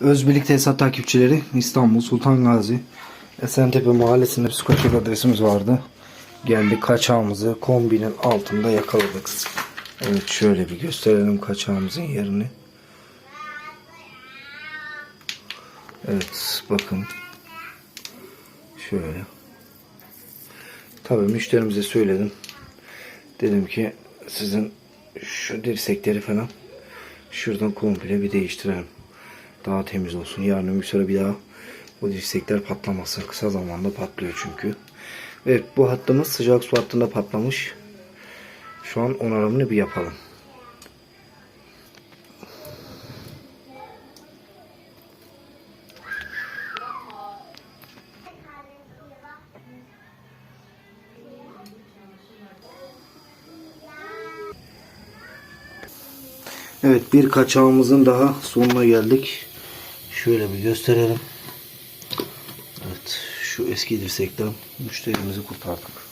Özbirlik Tesisat takipçileri İstanbul Sultan Gazi Esentepe mahallesinde psikotik adresimiz vardı. Geldik kaçağımızı kombinin altında yakaladık. Evet şöyle bir gösterelim kaçağımızın yerini. Evet bakın. Şöyle. Tabii müşterimize söyledim. Dedim ki sizin şu dirsekleri falan şuradan komple bir değiştirelim. Daha temiz olsun. Yarın öbür sıra bir daha bu dirsekler patlamasın. Kısa zamanda patlıyor çünkü. Evet bu hattımız sıcak su hattında patlamış. Şu an onarımını bir yapalım. Evet bir kaçağımızın daha sonuna geldik. Şöyle bir gösterelim. Evet şu eski dirsekten müşterimizi kurtardık.